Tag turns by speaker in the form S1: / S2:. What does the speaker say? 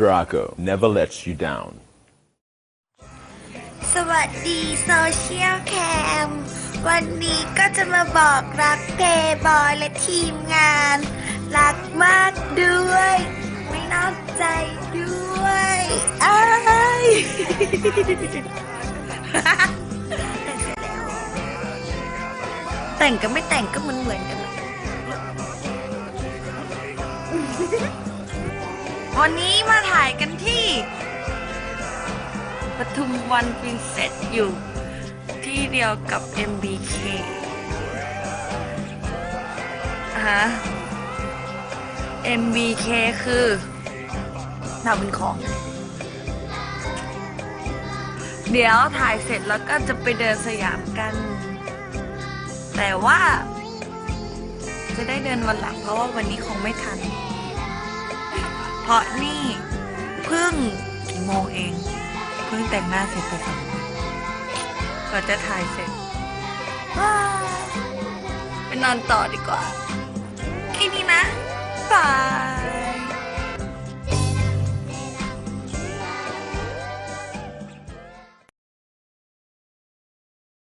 S1: Draco never lets you down.
S2: สวัสดีโซเชียลแคมวันนี้ก็จะมาบอกรักเพย์บอยและทีมงาน รักมากด้วย ไม่นอกใจด้วยอ้ายแต่งกับไม่แต่งก็เหมือนเหมือนๆกัน วันนี้มาถ่ายกันที่ปทุมวันปรินเซสอยู่ ที่เดียวกับ MBK ฮะ MBK คือทำเป็นของ เดี๋ยวถ่ายเสร็จแล้วก็จะไปเดินสยามกัน แต่ว่า จะได้เดินวันหลังเพราะว่าวันนี้คงไม่ทัน ราะนี่เพิ่งกี่โมงเอง เพิ่งแต่งหน้าเสร็จไปสองวันกว่าจะถ่ายเสร็จไปนอนต่อดีกว่า